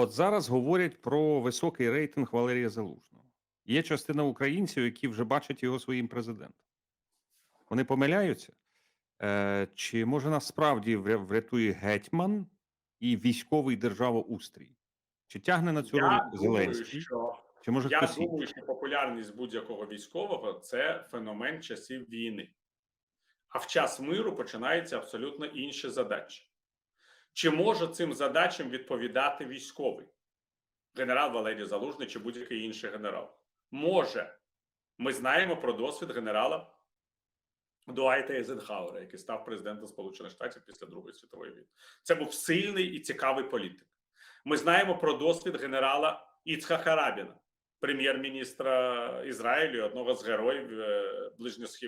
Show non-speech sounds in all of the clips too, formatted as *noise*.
От зараз говорять про високий рейтинг Валерія Залужного. Є частина українців, які вже бачать його своїм президентом. Вони помиляються? Е, чи може нас справді вря- врятує гетьман і військовий державоустрій? Чи тягне на цю роль Зеленський? що Чи може я хтось думаю, що популярність будь-якого військового це феномен часів війни. А в час миру починаються абсолютно інші задачі. Чи може цим задачам відповідати військовий? Генерал Валерій Залужний чи будь-який інший генерал? Може. Ми знаємо про досвід генерала Дуайта Ейзенхауера, який став президентом Сполучених Штатів після Другої світової війни. Це був сильний і цікавий політик. Ми знаємо про досвід генерала Іцхака Рабіна, прем'єр-міністра Ізраїлю, одного з героїв е,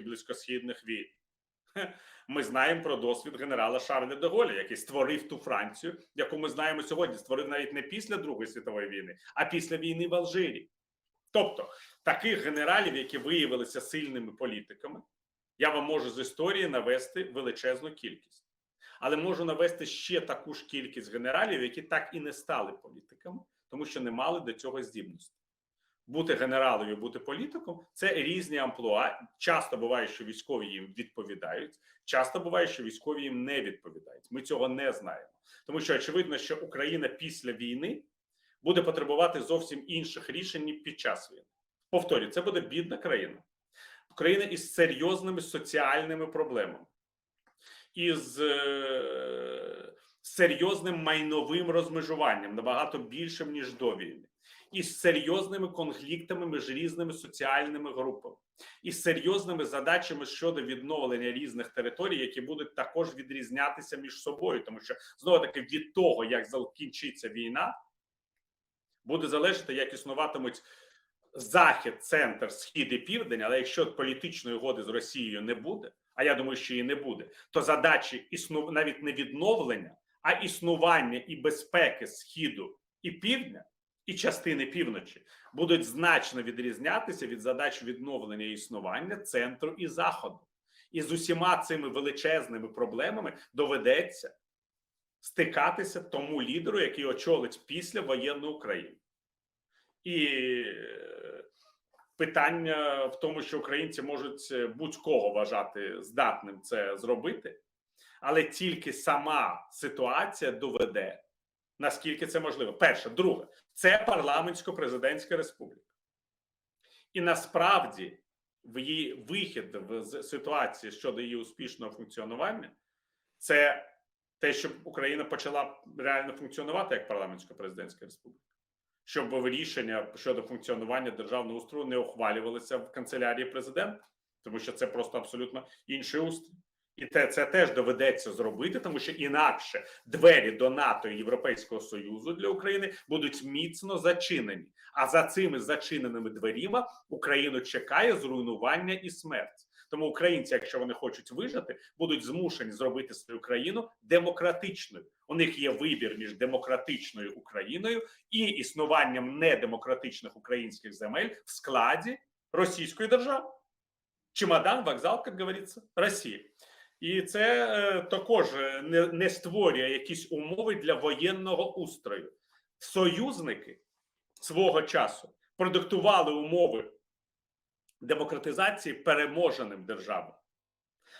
близькосхідних війн. *laughs* Ми знаємо про досвід генерала Шарля де Голля, який створив ту Францію, яку ми знаємо сьогодні. Створив навіть не після Другої світової війни, а після війни в Алжирі. Тобто таких генералів, які виявилися сильними політиками, я вам можу з історії навести величезну кількість. Але можу навести ще таку ж кількість генералів, які так і не стали політиками, тому що не мали до цього здібності. Бути генералом і бути політиком це різні амплуа. Часто буває, що військові їм відповідають, часто буває, що військові їм не відповідають. Ми цього не знаємо. Тому що очевидно, що Україна після війни буде потребувати зовсім інших рішень під час війни. Повторюю, це буде бідна країна. Україна із серйозними соціальними проблемами, із е, серйозним майновим розмежуванням, набагато більшим ніж до війни, із серйозними конфліктами між різними соціальними групами, із серйозними задачами щодо відновлення різних територій, які будуть також відрізнятися між собою, тому що знову таки від того, як закінчиться війна, буде залежати, як існуватимуть захід, центр, схід і південь. Але якщо політичної угоди з Росією не буде, а я думаю, що її не буде, то задачі існу навіть не відновлення, а існування і безпеки східу і півдня. І частини півночі будуть значно відрізнятися від задач відновлення існування центру і заходу, і з усіма цими величезними проблемами доведеться стикатися тому лідеру, який очолить після воєнну Україну. І е, питання в тому, що українці можуть будь-кого вважати здатним це зробити, але тільки сама ситуація доведе, наскільки це можливо. Перше, друге, це парламентсько-президентська республіка. І насправді в її вихід з ситуації щодо її успішного функціонування, це те, щоб Україна почала реально функціонувати як парламентсько-президентська республіка, щоб рішення щодо функціонування державного устрою не ухвалювалися в канцелярії президента, тому що це просто абсолютно інший устрій. І те це теж доведеться зробити, тому що інакше двері до НАТО і Європейського Союзу для України будуть міцно зачинені. А за цими зачиненими дверима Україну чекає зруйнування і смерть. Тому українці, якщо вони хочуть вижити, будуть змушені зробити свою країну демократичною. У них є вибір між демократичною Україною і існуванням недемократичних українських земель в складі Російської держави. Чемодан, вокзал, як говориться, Росії. І це е, також е, не, не створює якісь умови для воєнного устрою. Союзники свого часу продиктували умови демократизації переможеним державам.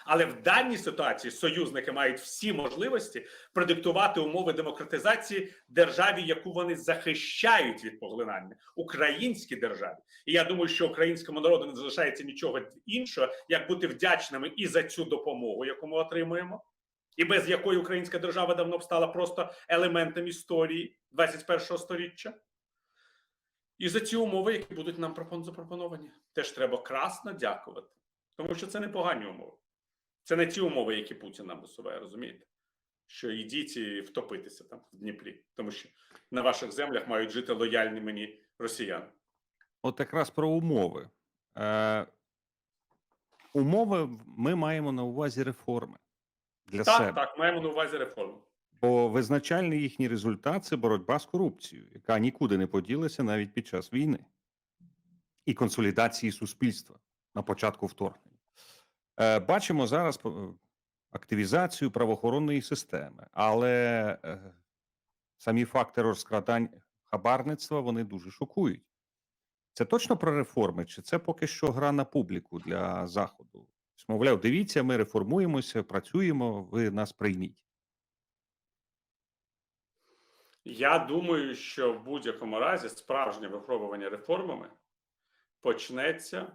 Але в даній ситуації союзники мають всі можливості продиктувати умови демократизації державі, яку вони захищають від поглинання українській державі. І я думаю, що українському народу не залишається нічого іншого, як бути вдячними і за цю допомогу, яку ми отримуємо, і без якої українська держава давно б стала просто елементом історії 21-го сторіччя. І за ці умови, які будуть нам пропон- запропоновані, теж треба красно дякувати, тому що це непогані умови. Це не ті умови, які Путін нам висуває, розумієте? Що йдіть і втопитися там в Дніпрі, тому що на ваших землях мають жити лояльні мені росіяни. От якраз про умови. Е, умови ми маємо на увазі реформи для Так, себе. так, маємо на увазі реформу. Бо визначальний їхній результат це боротьба з корупцією, яка нікуди не поділася навіть під час війни і консолідації суспільства на початку вторгнення. Е, бачимо зараз активізацію правоохоронної системи, але е, самі факти розкрадань хабарництва вони дуже шокують. Це точно про реформи, чи це поки що гра на публіку для заходу? Мовляв, дивіться, ми реформуємося, працюємо, ви нас прийміть. Я думаю, що в будь-якому разі справжнє випробування реформами почнеться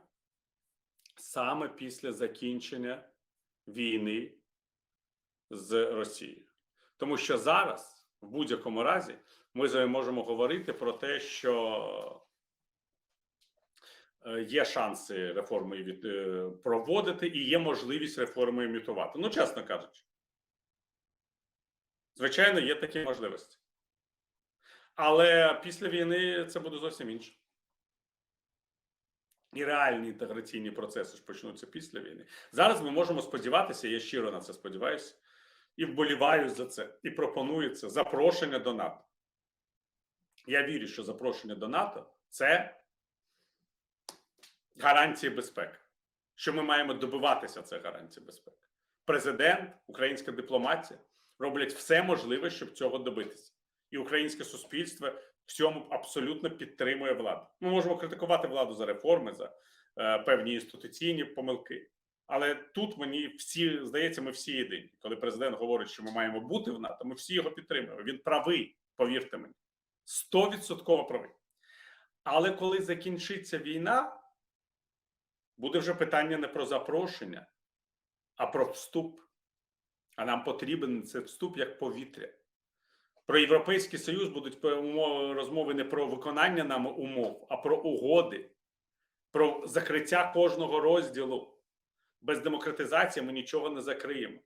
саме після закінчення війни з Росією. Тому що зараз, в будь-якому разі, ми з вами можемо говорити про те, що е, є шанси реформи від, е, проводити і є можливість реформи імітувати. Ну, чесно кажучи. Звичайно, є такі можливості. Але після війни це буде зовсім інше. І реальні інтеграційні процеси ж почнуться після війни. Зараз ми можемо сподіватися, я щиро на це сподіваюся, і вболіваю за це, і пропоную це запрошення до НАТО. Я вірю, що запрошення до НАТО це гарантії безпеки. Що ми маємо добиватися цих гарантій безпеки. Президент, українська дипломатія роблять все можливе, щоб цього добитися і українське суспільство в цьому абсолютно підтримує владу. Ми можемо критикувати владу за реформи, за е, певні інституційні помилки. Але тут мені всі здається, ми всі єдині. Коли президент говорить, що ми маємо бути в НАТО, ми всі його підтримуємо. Він правий, повірте мені, стовідсотково правий. Але коли закінчиться війна, буде вже питання не про запрошення, а про вступ. А нам потрібен цей вступ як повітря. Про Європейський Союз будуть розмови не про виконання нам умов, а про угоди, про закриття кожного розділу. Без демократизації ми нічого не закриємо.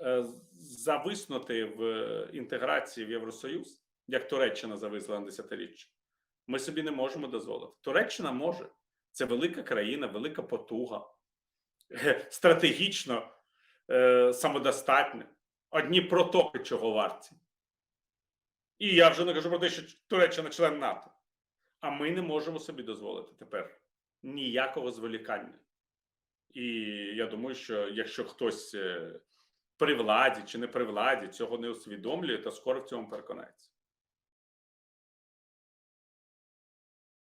Е, Зависнути в е, інтеграції в Євросоюз, як Туреччина зависла на десятиріччя, ми собі не можемо дозволити. Туреччина може. Це велика країна, велика потуга, е, стратегічно самодостатня. Одні протоки чого варті. І я вже не кажу про те, що Туреччина член НАТО. А ми не можемо собі дозволити тепер ніякого зволікання. І я думаю, що якщо хтось е, при владі чи не при владі цього не усвідомлює, то скоро в цьому переконається.